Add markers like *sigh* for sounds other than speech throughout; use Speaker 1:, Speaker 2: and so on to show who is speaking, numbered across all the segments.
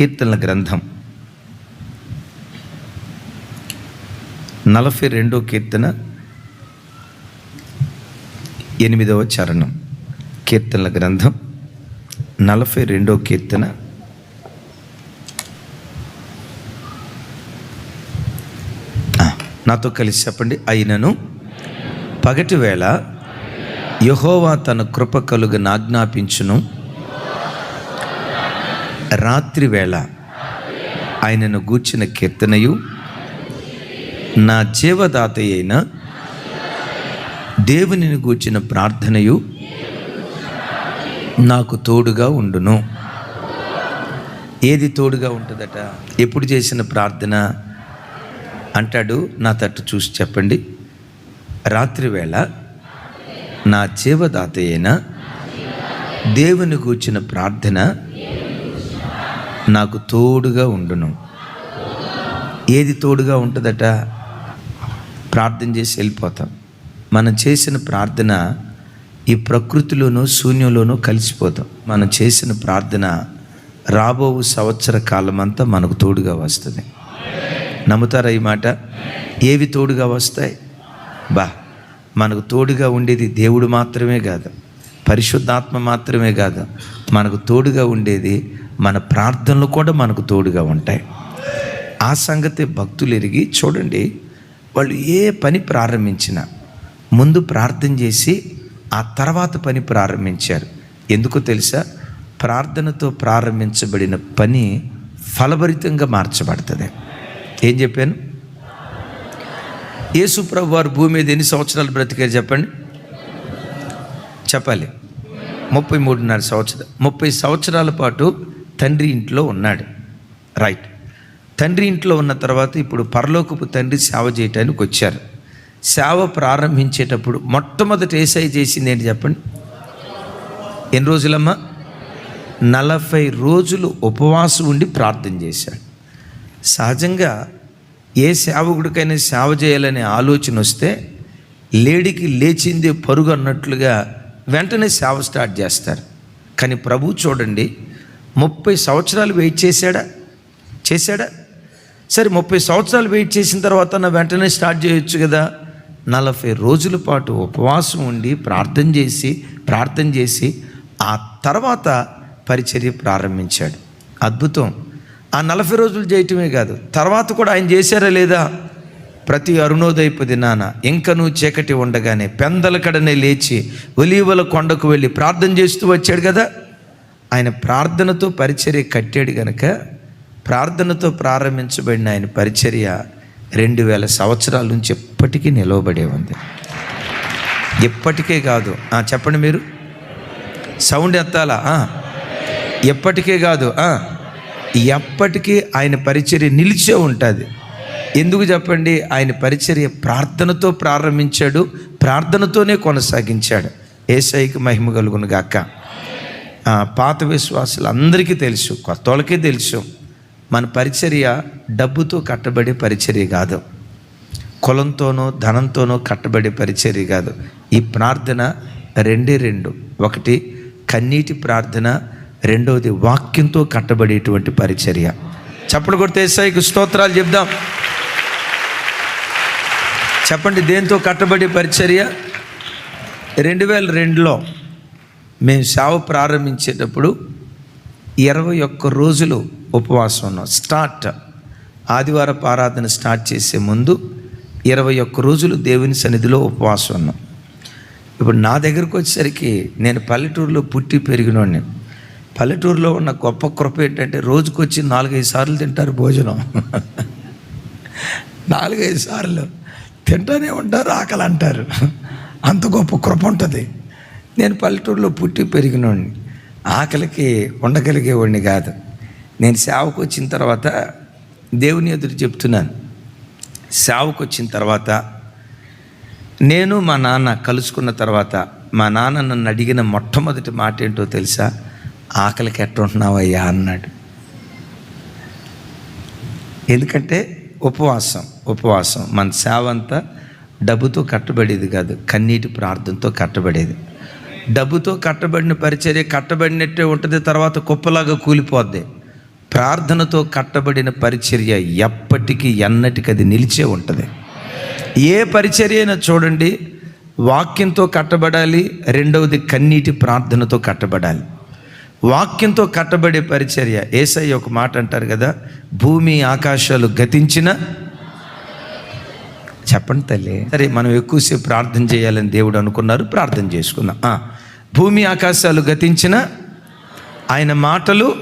Speaker 1: కీర్తనల గ్రంథం. నలభై రెండో కీర్తన ఎనిమిదవ చరణం. కీర్తనల గ్రంథం నలభై రెండో కీర్తన నాతో కలిసి చెప్పండి. అయినను పగటి వేళ యహోవా తన కృప కలుగ నాజ్ఞాపించును రాత్రి వేళ ఆయనను గూర్చిన కీర్తనయు నా జీవదాత అయిన దేవునిని గూర్చిన ప్రార్థనయు నాకు తోడుగా ఉండును. ఏది తోడుగా ఉంటుందట? ఎప్పుడు చేసిన ప్రార్థన? అంటాడు నా తట్టు చూసి చెప్పండి. రాత్రి వేళ నా జీవదాత అయిన దేవుని గూర్చిన ప్రార్థన నాకు తోడుగా ఉండును. ఏది తోడుగా ఉంటుందట? ప్రార్థన చేసి వెళ్ళిపోతాం. మనం చేసిన ప్రార్థన ఈ ప్రకృతిలోనూ శూన్యంలోనూ కలిసిపోతాం. మనం చేసిన ప్రార్థన రాబో సంవత్సర కాలం అంతా మనకు తోడుగా వస్తుంది. నమ్ముతారా ఈ మాట? ఏవి తోడుగా వస్తాయి? బా మనకు తోడుగా ఉండేది దేవుడు మాత్రమే కాదు పరిశుద్ధాత్మ మాత్రమే కాదు మనకు తోడుగా ఉండేది మన ప్రార్థనలు కూడా మనకు తోడుగా ఉంటాయి. ఆ సంగతి భక్తులు ఎరిగి చూడండి వాళ్ళు ఏ పని ప్రారంభించినా ముందు ప్రార్థన చేసి ఆ తర్వాత పని ప్రారంభించారు. ఎందుకో తెలుసా? ప్రార్థనతో ప్రారంభించబడిన పని ఫలభరితంగా మార్చబడుతుంది. ఏం చెప్పాను? యేసు ప్రభు వారు భూమి మీద ఎన్ని సంవత్సరాలు బ్రతికారు చెప్పండి? చెప్పాలి. ముప్పై మూడున్నర సంవత్సరం ముప్పై సంవత్సరాల పాటు తండ్రి ఇంట్లో ఉన్నాడు. రైట్ తండ్రి ఇంట్లో ఉన్న తర్వాత ఇప్పుడు పరలోకపు తండ్రి సేవ చేయటానికి వచ్చారు. సేవ ప్రారంభించేటప్పుడు మొట్టమొదటి ఏసై చేసింది ఏంటి చెప్పండి? ఎన్ని రోజులమ్మా? నలభై రోజులు ఉపవాసం ఉండి ప్రార్థన చేశాడు. సహజంగా ఏ సేవకుడికైనా సేవ చేయాలనే ఆలోచన వస్తే లేడికి లేచింది పరుగు అన్నట్లుగా వెంటనే సేవ స్టార్ట్ చేస్తారు. కానీ ప్రభు చూడండి ముప్పై సంవత్సరాలు వెయిట్ చేశాడా? చేశాడా? సరే ముప్పై సంవత్సరాలు వెయిట్ చేసిన తర్వాత నా వెంటనే స్టార్ట్ చేయొచ్చు కదా. నలభై రోజుల పాటు ఉపవాసం ఉండి ప్రార్థన చేసి ప్రార్థన చేసి ఆ తర్వాత పరిచర్య ప్రారంభించాడు. అద్భుతం. ఆ నలభై రోజులు చేయటమే కాదు తర్వాత కూడా ఆయన చేశారా లేదా? ప్రతి అరుణోదయపు దినాన ఇంకనూ చీకటి ఉండగానే పెందల కడనే లేచి ఒలీవల కొండకు వెళ్ళి ప్రార్థన చేస్తూ వచ్చాడు కదా. ఆయన ప్రార్థనతో పరిచర్య కట్టాడు గనక ప్రార్థనతో ప్రారంభించబడిన ఆయన పరిచర్య రెండు వేల సంవత్సరాల నుంచి ఎప్పటికీ నిలవబడే ఉంది. ఎప్పటికే కాదు. చెప్పండి మీరు. సౌండ్ ఎత్తాలా? ఎప్పటికే కాదు. ఎప్పటికీ ఆయన పరిచర్య నిలిచే ఉంటుంది. ఎందుకు చెప్పండి? ఆయన పరిచర్య ప్రార్థనతో ప్రారంభించాడు ప్రార్థనతోనే కొనసాగించాడు. ఏసైకి మహిమ కలుగును గాక. పాత విశ్వాసులు అందరికీ తెలుసు కొత్త వాళ్ళకే తెలుసు మన పరిచర్య డబ్బుతో కట్టబడే పరిచర్య కాదు. కులంతోనో ధనంతోనో కట్టబడే పరిచర్య కాదు. ఈ ప్రార్థన రెండే రెండు. ఒకటి కన్నీటి ప్రార్థన రెండవది వాక్యంతో కట్టబడేటువంటి పరిచర్య. చప్పుడు కొడితే ఏసైకి స్తోత్రాలు చెప్దాం. చెప్పండి దేంతో కట్టబడే పరిచర్య? రెండు వేల రెండులో. మేము సేవ ప్రారంభించేటప్పుడు ఇరవై ఒక్క రోజులు ఉపవాసం ఉన్నాం. స్టార్ట్. ఆదివారపు ఆరాధన స్టార్ట్ చేసే ముందు ఇరవై ఒక్క రోజులు దేవుని సన్నిధిలో ఉపవాసం ఉన్నాం. ఇప్పుడు నా దగ్గరకు వచ్చేసరికి నేను పల్లెటూరులో పుట్టి పెరిగినోడిని. పల్లెటూరులో ఉన్న గొప్ప కృప ఏంటంటే రోజుకొచ్చి నాలుగైదు సార్లు తింటారు భోజనం. నాలుగైదు సార్లు తింటూనే ఉంటారు ఆకలి అంటారు అంత గొప్ప కృప ఉంటుంది. నేను పల్లెటూరులో పుట్టి పెరిగినోడిని. ఆకలికి ఉండగలిగేవాడిని కాదు. నేను సేవకు వచ్చిన తర్వాత దేవుని ఎదురు చెప్తున్నాను. సేవకు వచ్చిన తర్వాత నేను మా నాన్న కలుసుకున్న తర్వాత మా నాన్న నన్ను అడిగిన మొట్టమొదటి మాట ఏంటో తెలుసా? ఆకలికి ఎట్టుంటున్నావయ్యా అన్నాడు. ఎందుకంటే ఉపవాసం ఉపవాసం మన సేవ అంతా డబ్బుతో కట్టబడేది కాదు కన్నీటి ప్రార్థనతో కట్టబడేది. డబ్బుతో కట్టబడిన పరిచర్య కట్టబడినట్టే ఉంటుంది తర్వాత కుప్పలాగా కూలిపోద్ది. ప్రార్థనతో కట్టబడిన పరిచర్య ఎప్పటికీ ఎన్నటికి అది నిలిచే ఉంటుంది. ఏ పరిచర్య అయినా చూడండి వాక్యంతో కట్టబడాలి రెండవది కన్నీటి ప్రార్థనతో కట్టబడాలి. వాక్యంతో కట్టబడే పరిచర్య ఏసయ్య ఒక మాట అంటారు కదా భూమి ఆకాశాలు గతించిన చెప్పండి తల్లి. సరే మనం ఎక్కువసేపు ప్రార్థన చేయాలని దేవుడు అనుకున్నారు ప్రార్థన చేసుకుందాం. భూమి ఆకాశాలు గతించిన ఆయన మాటలు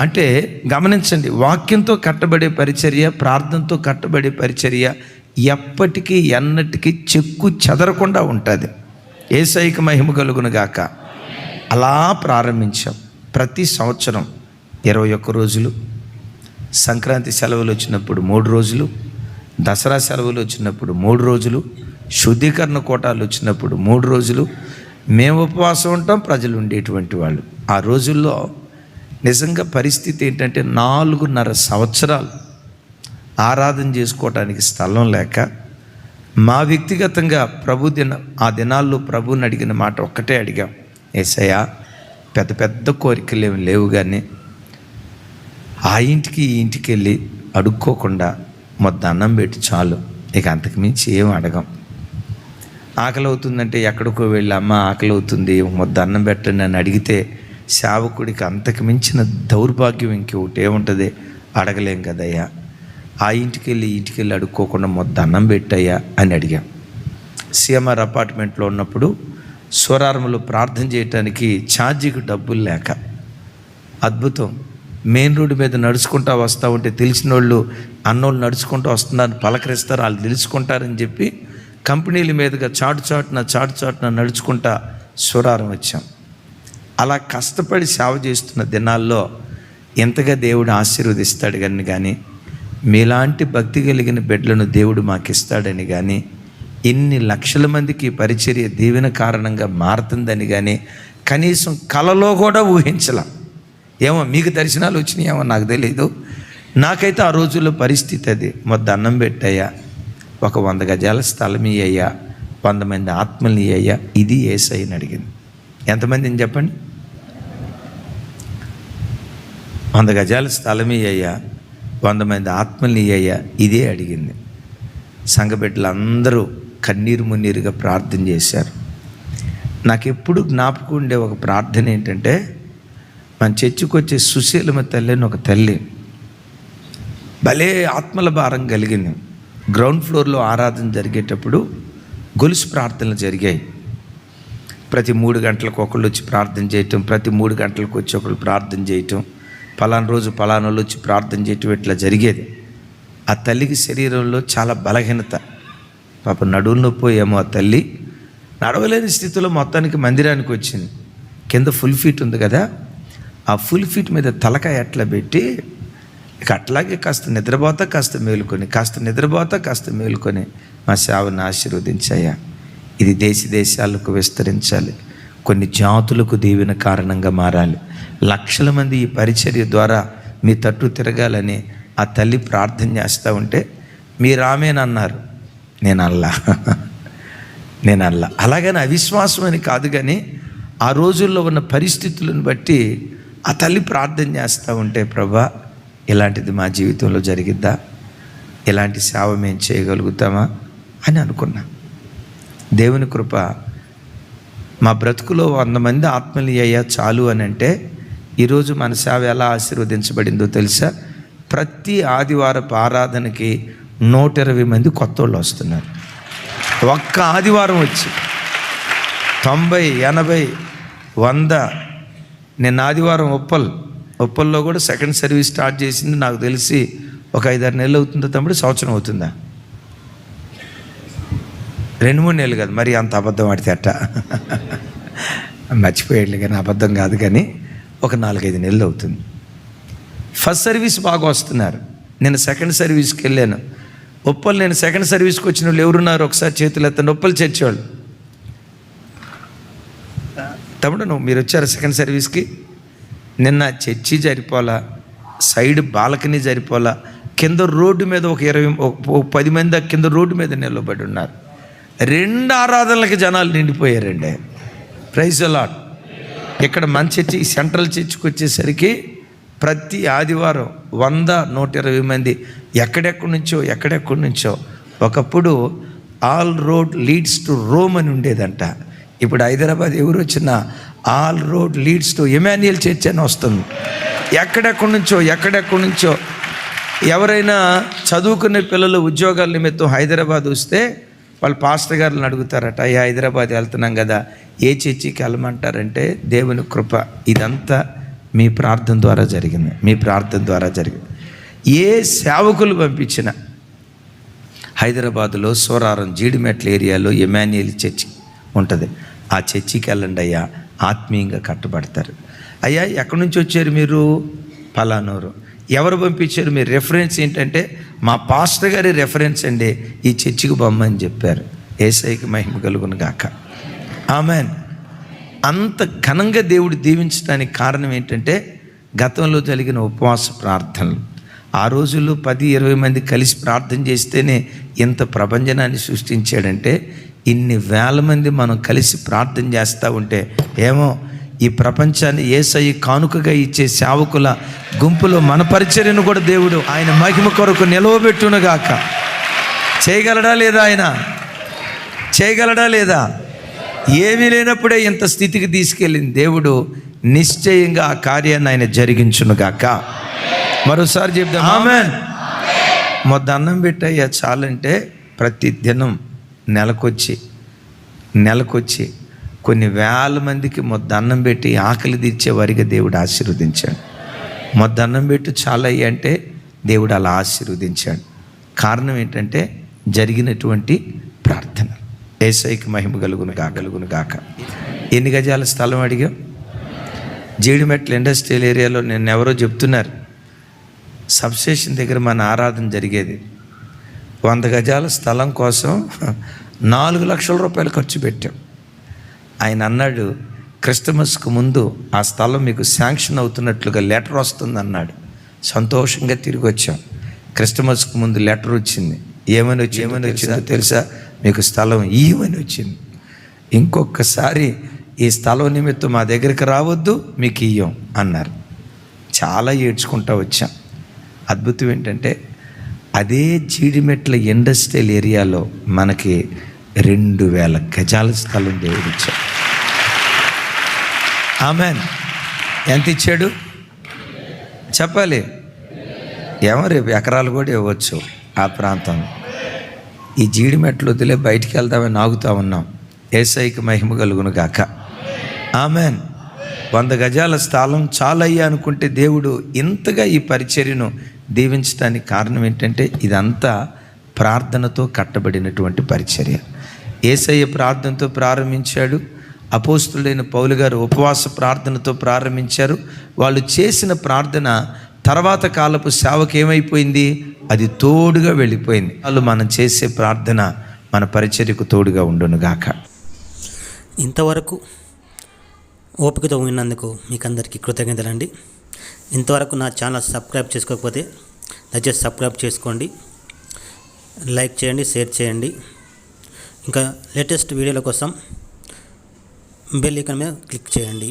Speaker 1: అంటే గమనించండి వాక్యంతో కట్టబడే పరిచర్య ప్రార్థనతో కట్టబడే పరిచర్య ఎప్పటికీ ఎన్నటికీ చెక్కు చెదరకుండా ఉంటుంది. ఏసైక మహిమ కలుగునుగాక అలా ప్రారంభించాం ప్రతి సంవత్సరం ఇరవై ఒక్క రోజులు. సంక్రాంతి సెలవులు వచ్చినప్పుడు మూడు రోజులు. దసరా సెలవులు వచ్చినప్పుడు మూడు రోజులు శుద్ధీకరణ కోటాలు వచ్చినప్పుడు మూడు రోజులు. మేము ఉపవాసం ఉంటాం ప్రజలు ఉండేటువంటి వాళ్ళు. ఆ రోజుల్లో నిజంగా పరిస్థితి ఏంటంటే నాలుగున్నర సంవత్సరాలు ఆరాధన చేసుకోవటానికి స్థలం లేక మా వ్యక్తిగతంగా ప్రభు దిన ఆ దినాల్లో ప్రభుని అడిగిన మాట ఒక్కటే అడిగాం. ఏసయ్యా పెద్ద పెద్ద కోరికలు ఏమి లేవు కానీ ఆ ఇంటికి ఈ ఇంటికి వెళ్ళి అడుక్కోకుండా మొత్తం అన్నం పెట్టి చాలు. ఇక అంతకు మించి ఏం అడగం. ఆకలి అవుతుందంటే ఎక్కడికో వెళ్ళి అమ్మ ఆకలి అవుతుంది మొద్ద అన్నం పెట్టండి అని అడిగితే సేవకుడికి అంతకు మించిన దౌర్భాగ్యం ఇంకొకటి ఏముంటుంది? అడగలేం కదయ్యా. ఆ ఇంటికి వెళ్ళి ఇంటికి వెళ్ళి అడుక్కోకుండా మొద్ద అన్నం పెట్టయ్యా అని అడిగాం. సిఎంఆర్ అపార్ట్మెంట్లో ఉన్నప్పుడు స్వరారంలో ప్రార్థన చేయటానికి ఛార్జీకి డబ్బులు లేక. అద్భుతం. మెయిన్ రోడ్డు మీద నడుచుకుంటా వస్తూ ఉంటే తెలిసిన వాళ్ళు అన్నోళ్ళు నడుచుకుంటూ వస్తున్నారని పలకరిస్తారు వాళ్ళు తెలుసుకుంటారని చెప్పి కంపెనీల మీదుగా చాటు చాటున చాటు చాటున నడుచుకుంటా సురారం వచ్చాం. అలా కష్టపడి సేవ చేస్తున్న దినాల్లో ఎంతగా దేవుడు ఆశీర్వదిస్తాడు కానీ కానీ మీలాంటి భక్తి కలిగిన బిడ్డలను దేవుడు మాకు ఇస్తాడని కానీ ఇన్ని లక్షల మందికి పరిచర్య దీవెన కారణంగా మారుతుందని కానీ కనీసం కలలో కూడా ఊహించలేం. ఏమో మీకు దర్శనాలు వచ్చినాయేమో నాకు తెలియదు నాకైతే ఆ రోజుల్లో పరిస్థితి అది. మొత్తం అన్నం పెట్టయ్యా. ఒక వంద గజాల స్థలం ఇయ్యా వంద మంది ఆత్మల్ని అయ్యా ఇది ఏసైని అడిగింది. ఎంతమందిని చెప్పండి? వంద గజాల స్థలం అయ్యా వంద మంది ఆత్మల్ని అయ్యా ఇదే అడిగింది. సంఘబిడ్డలు అందరూ కన్నీరు మున్నీరుగా ప్రార్థన చేశారు. నాకు ఎప్పుడు జ్ఞాపకం ఉండే ఒక ప్రార్థన ఏంటంటే మన చర్చికి వచ్చే సుశీలమ తల్లి అని ఒక తల్లి. భలే ఆత్మల భారం కలిగింది. గ్రౌండ్ ఫ్లోర్లో ఆరాధన జరిగేటప్పుడు గొలుసు ప్రార్థనలు జరిగాయి. ప్రతి మూడు గంటలకు ఒకళ్ళు వచ్చి ప్రార్థన చేయటం ప్రతి మూడు గంటలకు వచ్చి ఒకళ్ళు ప్రార్థన చేయటం పలానా రోజు పలానా వచ్చి ప్రార్థన చేయటం ఇట్లా జరిగేది. ఆ తల్లికి శరీరంలో చాలా బలహీనత. పాప నడువు నొప్పి ఏమో ఆ తల్లి. నడవలేని స్థితిలో మొత్తానికి మందిరానికి వచ్చింది. కింద ఫుల్ ఫీట్ ఉంది కదా. ఆ ఫుల్ ఫీట్ మీద తలకాయ అట్లా పెట్టి ఇక అట్లాగే కాస్త నిద్రపోతా కాస్త మేలుకొని కాస్త నిద్రపోతా కాస్త మేలుకొని మా సేవను ఆశీర్వదించాయా ఇది దేశ దేశాలకు విస్తరించాలి. కొన్ని జాతులకు దీవెన కారణంగా మారాలి. లక్షల మంది ఈ పరిచర్య ద్వారా మీ తట్టు తిరగాలని ఆ తల్లి ప్రార్థన చేస్తూ ఉంటే మీరు ఆమెనన్నారు నేను అల్లా. *laughs* నేను అల్లా. అలాగని అవిశ్వాసం అని కాదు కానీ ఆ రోజుల్లో ఉన్న పరిస్థితులను బట్టి ఆ తల్లి ప్రార్థన చేస్తూ ఉంటే ప్రభా ఇలాంటిది మా జీవితంలో జరిగిద్దా? ఇలాంటి సేవ మేము చేయగలుగుతామా? అని అనుకున్నా. దేవుని కృప మా బ్రతుకులో వంద మంది ఆత్మలు అయ్యా చాలు అని అంటే ఈరోజు మన సేవ ఎలా ఆశీర్వదించబడిందో తెలుసా? ప్రతి ఆదివారపు ఆరాధనకి నూట ఇరవై మంది కొత్త వాళ్ళు వస్తున్నారు. ఒక్క ఆదివారం వచ్చి తొంభై ఎనభై వంద నిన్న ఆదివారం ఉప్పల్ ఉప్పల్లో కూడా సెకండ్ సర్వీస్ స్టార్ట్ చేసింది. నాకు తెలిసి ఒక ఐదారు నెలలు అవుతుందా తమ్ముడు సంవత్సరం అవుతుందా? రెండు మూడు నెలలు కాదు మరి అంత అబద్ధం ఆడితే అట్ట. మర్చిపోయాడు కానీ అబద్ధం కాదు కానీ ఒక నాలుగైదు నెలలు అవుతుంది. ఫస్ట్ సర్వీస్ బాగా వస్తున్నారు. నేను సెకండ్ సర్వీస్కి వెళ్ళాను. ఉప్పలు నేను సెకండ్ సర్వీస్కి వచ్చిన వాళ్ళు ఎవరున్నారు? ఒకసారి చేతులు ఎత్తండి. ఉప్పలు చర్చేవాళ్ళు తమ్ముడు నువ్వు మీరు వచ్చారు సెకండ్ సర్వీస్కి నిన్న చర్చి జరిపోలా సైడ్ బాల్కనీ జరిపోలా కింద రోడ్డు మీద ఒక ఇరవై ఒక- పది మంది కింద రోడ్డు మీద నిలబడి ఉన్నారు. రెండు ఆరాధనలకి జనాలు నిండిపోయారండి. ప్రైజ్ అలాట్ ఇక్కడ మన చర్చి సెంట్రల్ చర్చికి వచ్చేసరికి ప్రతి ఆదివారం వంద నూట ఇరవై మంది ఎక్కడెక్కడి నుంచో ఎక్కడెక్కడి నుంచో ఒకప్పుడు all road leads to Rome అని ఉండేదంట. ఇప్పుడు హైదరాబాద్ ఎవరు వచ్చినా all road leads to Emmanuel church అని వస్తుంది. ఎక్కడెక్కడి నుంచో ఎక్కడెక్కడి నుంచో ఎవరైనా చదువుకునే పిల్లలు ఉద్యోగాల నిమిత్తం హైదరాబాద్ వస్తే వాళ్ళు పాస్టర్ గారిని అడుగుతారట అయ్యా హైదరాబాద్ వెళ్తున్నాం కదా ఏ చర్చికి వెళ్ళమంటారంటే దేవుని కృప. ఇదంతా మీ ప్రార్థన ద్వారా జరిగింది మీ ప్రార్థన ద్వారా జరిగింది. ఏ సేవకులు పంపించిన హైదరాబాదులో సోరారం జీడిమెట్ల ఏరియాలో ఎమాన్యుయల్ చర్చి ఉంటుంది. ఆ చర్చికి వెళ్ళండి అయ్యా. ఆత్మీయంగా కట్టబడతారు. అయ్యా ఎక్కడి నుంచి వచ్చారు మీరు? పలానూరు. ఎవరు పంపించారు? మీ రెఫరెన్స్ ఏంటంటే మా పాస్టర్ గారి రెఫరెన్స్ అండి. ఈ చర్చికి బొమ్మని చెప్పారు. ఏసైకి మహిమ కలుగును గాక. ఆమెన్ అంత ఘనంగా దేవుడు దీవించడానికి కారణం ఏంటంటే గతంలో జరిగిన ఉపవాస ప్రార్థనలు. ఆ రోజుల్లో పది ఇరవై మంది కలిసి ప్రార్థన చేస్తేనే ఇంత ప్రపంచనాన్ని సృష్టించాడంటే ఇన్ని వేల మంది మనం కలిసి ప్రార్థన చేస్తూ ఉంటే ఏమో ఈ ప్రపంచాన్ని ఏసయ్యి కానుకగా ఇచ్చే సేవకుల గుంపులో మన పరిచర్యను కూడా దేవుడు ఆయన మహిమ కొరకు నిలవబెట్టునుగాక. చేయగలడా లేదా ఆయన? చేయగలడా లేదా? ఏమీ లేనప్పుడే ఇంత స్థితికి తీసుకెళ్ళింది దేవుడు. నిశ్చయంగా ఆ కార్యాన్ని ఆయన జరిగించునుగాక. మరోసారి చెప్దాం మొద్ద అన్నం పెట్టయ్యా చాలంటే ప్రతి దినం నెలకొచ్చి నెలకొచ్చి కొన్ని వేల మందికి మొద్దన్నం పెట్టి ఆకలి తీర్చే వారిగా దేవుడు ఆశీర్వదించాడు. మొద్దన్నం పెట్టి చాలా అంటే దేవుడు అలా ఆశీర్వదించాడు. కారణం ఏంటంటే జరిగినటువంటి ప్రార్థన. ఏసైకి మహిమ కలుగును కాగలుగును గాక. ఎన్ని గజాల స్థలం అడిగాం జీడిమెట్ల ఇండస్ట్రియల్ ఏరియాలో నేను ఎవరో చెప్తున్నారు సబ్స్టేషన్ దగ్గర మన ఆరాధన జరిగేది. వంద గజాల స్థలం కోసం నాలుగు లక్షల రూపాయలు ఖర్చు పెట్టాం. ఆయన అన్నాడు క్రిస్టమస్కు ముందు ఆ స్థలం మీకు శాంక్షన్ అవుతున్నట్లుగా లెటర్ వస్తుంది అన్నాడు సంతోషంగా తిరిగి వచ్చాం. క్రిస్టమస్కు ముందు లెటర్ వచ్చింది. ఏమని వచ్చి ఏమని వచ్చిందో తెలుసా? మీకు స్థలం ఇవ్వని వచ్చింది. ఇంకొకసారి ఈ స్థలం నిమిత్తం మా దగ్గరికి రావద్దు మీకు ఇయ్యం అన్నారు. చాలా ఏడ్చుకుంటా వచ్చాం. అద్భుతం ఏంటంటే అదే జీడిమెట్ల ఇండస్ట్రియల్ ఏరియాలో మనకి రెండు వేల గజాల స్థలం దేవుడు ఇచ్చాడు ఆమెన్. ఎంత ఇచ్చాడు? చెప్పాలి. ఏమో రేపు ఎకరాలు కూడా ఇవ్వచ్చు ఆ ప్రాంతం. ఈ జీడిమెట్లు వదిలే బయటికి వెళ్దామని నాగుతా ఉన్నాం. ఏసైకి మహిమ కలుగును గాక. ఆమెన్. వంద గజాల స్థలం చాలయ్యా అనుకుంటే దేవుడు ఇంతగా ఈ పరిచర్యను దీవించడానికి కారణం ఏంటంటే ఇదంతా ప్రార్థనతో కట్టబడినటువంటి పరిచర్య. ఏసయ్య ప్రార్థనతో ప్రారంభించాడు. అపోస్తులైన పౌలు గారు ఉపవాస ప్రార్థనతో ప్రారంభించారు. వాళ్ళు చేసిన ప్రార్థన తర్వాత కాలపు సేవకు ఏమైపోయింది? అది తోడుగా వెళ్ళిపోయింది. వాళ్ళు మనం చేసే ప్రార్థన మన పరిచర్యకు తోడుగా ఉండునుగాక
Speaker 2: ఇంతవరకు ఓపికతో ఉన్నందుకు మీకు అందరికీ కృతజ్ఞతలండి. ఇంతవరకు నా ఛానల్ సబ్స్క్రైబ్ చేసుకోకపోతే దయచేసి సబ్స్క్రైబ్ చేసుకోండి లైక్ చేయండి షేర్ చేయండి. ఇంకా లేటెస్ట్ వీడియోల కోసం బెల్ ఐకాన్ మీద క్లిక్ చేయండి.